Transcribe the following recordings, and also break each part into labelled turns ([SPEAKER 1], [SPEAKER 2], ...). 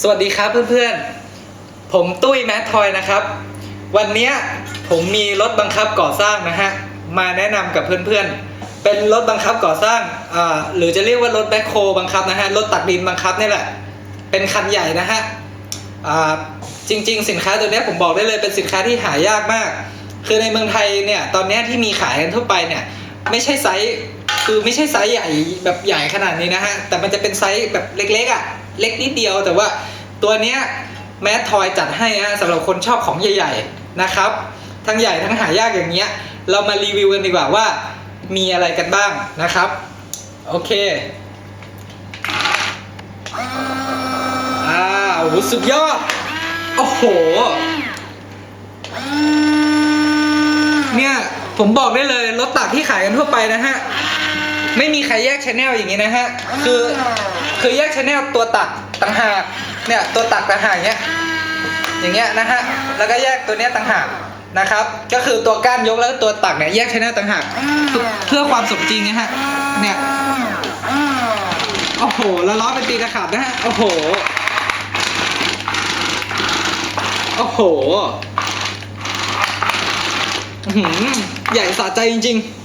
[SPEAKER 1] สวัสดีครับเพื่อนๆ ผมตุ้ยแมททอยนะครับ วันนี้ผมมีรถบังคับก่อสร้างนะฮะ มาแนะนำกับเพื่อนๆ เป็นรถบังคับก่อสร้างอ่าหรือจะเรียกว่ารถแบ็คโฮบังคับนะฮะ รถตักดินบังคับนี่แหละ เป็นคันใหญ่นะฮะอ่าจริง ๆ สินค้าตัวนี้ผมบอกได้เลยเป็นสินค้าที่หายากมาก คือในเมืองไทยเนี่ยตอนนี้ที่มีขายกันทั่วไปเนี่ยไม่ใช่ไซส์คือไม่ใช่ไซส์ใหญ่แบบใหญ่ขนาดนี้นะฮะ แต่มันจะเป็นไซส์แบบเล็กๆอะ เล็กนิดเดียวแต่ว่าตัวเนี้ยแมททอยจัดให้ฮะสำหรับคนชอบของใหญ่ ๆนะครับ ทั้งใหญ่ทั้งหายากอย่างเงี้ย เรามารีวิวกันดีกว่าว่ามีอะไรกันบ้างนะครับ โอเคอ่าโอ้โหสุดยอด โอ้โห เนี่ย ผมบอกได้เลยรถตักที่ขายกันทั่วไปนะฮะ ไม่มีใครแยกชแนลอย่างนี้นะฮะ คือคือแยกชแนลตัวตักต่างหากเนี่ยตัวตักต่างหากเนี้ยอย่างเงี้ยนะฮะ แล้วก็แยกตัวเนี้ยต่างหากนะครับ ก็คือตัวก้านยกแล้วก็ตัวตักเนี่ยแยกชแนลต่างหากเพื่อเพื่อความสมจริงนะฮะ เนี่ยโอ้โห แล้วล้อเป็นตีตะขาบนะฮะ โอ้โห โอ้โหอื้อหือใหญ่สะใจจริง ๆ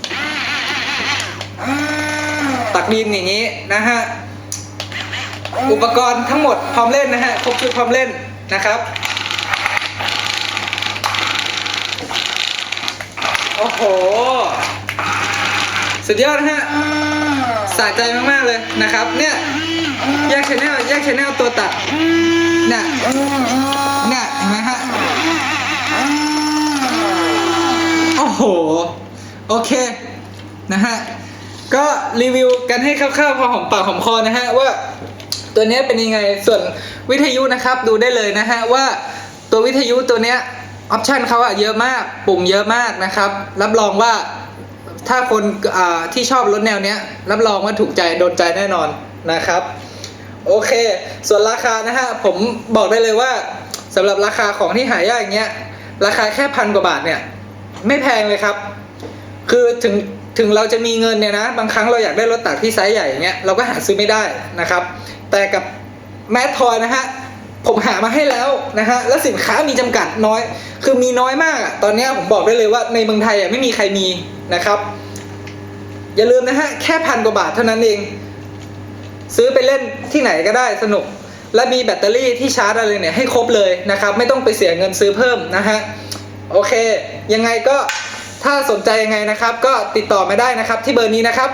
[SPEAKER 1] ตักดินอย่างนี้นะฮะ อุปกรณ์ทั้งหมดพร้อมเล่นนะฮะ ครบชุดพร้อมเล่นนะครับ โอ้โห สุดยอดนะฮะสะใจมาก ๆ เลยนะครับ เนี่ย แยกชแนลแยกชแนลตัวตัดเนี่ยเนี่ยเห็นไหมฮะ โอ้โห โอเค นะฮะ ก็รีวิวกันให้คร่าวๆพอหอมปากหอมคอนะฮะว่า ตัวนี้เป็นยังไงส่วนวิทยุนะครับดูได้เลยนะฮะว่าตัววิทยุตัวเนี้ยออปชันเขาอะเยอะมากปุ่มเยอะมากนะครับ รับรองว่าถ้าคนที่ชอบรถแนวเนี้ย รับรองว่าถูกใจโดนใจแน่นอนนะครับ โอเค ส่วนราคานะฮะผมบอกได้เลยว่าสำหรับราคาของที่หายากอย่างเงี้ยราคาแค่พันกว่าบาทเนี่ย ไม่แพงเลยครับ คือถึง ถึงเราจะมีเงินเนี่ยนะ บางครั้งเราอยากได้รถตักที่ไซส์ใหญ่อย่างเงี้ยเราก็หาซื้อไม่ได้นะครับ แต่กับแมททอยนะฮะผมหามาให้แล้วนะฮะแล้วสินค้ามีจำกัดน้อย คือมีน้อยมากอะตอนเนี้ยผมบอกได้เลยว่าในเมืองไทยอะไม่มีใครมีนะครับ อย่าลืมนะฮะแค่พันกว่าบาทเท่านั้นเอง ซื้อไปเล่นที่ไหนก็ได้สนุก และมีแบตเตอรี่ที่ชาร์จอะไรเนี่ยให้ครบเลยนะครับ ไม่ต้องไปเสียเงินซื้อเพิ่มนะฮะโอเค ยังไงก็ ถ้าสนใจยังไงนะครับ ก็ติดต่อมาได้นะครับที่เบอร์นี้นะครับ